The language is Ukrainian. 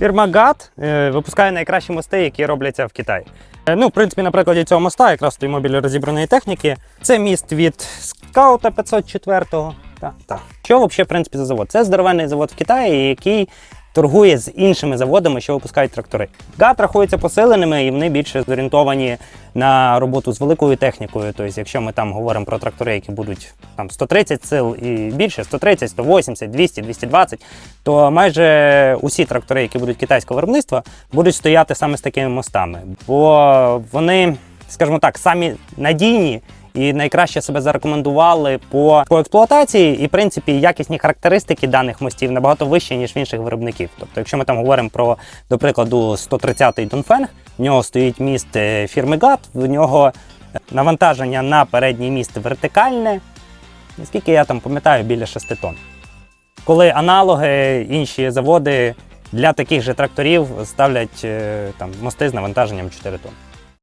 Фірма GAT е, випускає найкращі мости, які робляться в Китаї. Е, Ну, в принципі, на прикладі цього моста, якраз тої мобілі розібраної техніки. Це міст від скаута 504-го. Так, так. Що взагалі, в принципі, за завод? Це здоровенний завод в Китаї, який торгує з іншими заводами, що випускають трактори. ГАТ рахується посиленими і вони більше зорієнтовані на роботу з великою технікою. Тобто, якщо ми там говоримо про трактори, які будуть там 130 сил і більше, 130, 180, 200, 220, то майже усі трактори, які будуть китайського виробництва, будуть стояти саме з такими мостами, бо вони, скажімо так, самі надійні. І найкраще себе зарекомендували по, по експлуатації, і в принципі якісні характеристики даних мостів набагато вищі, ніж в інших виробників. Тобто, якщо ми там говоримо про, до прикладу, 130-й Донфенг, в нього стоїть міст е, фірми GAT, в нього навантаження на передній міст вертикальне, наскільки я там пам'ятаю, біля 6 тонн. Коли аналоги, інші заводи для таких же тракторів ставлять е, там, мости з навантаженням 4 тонн.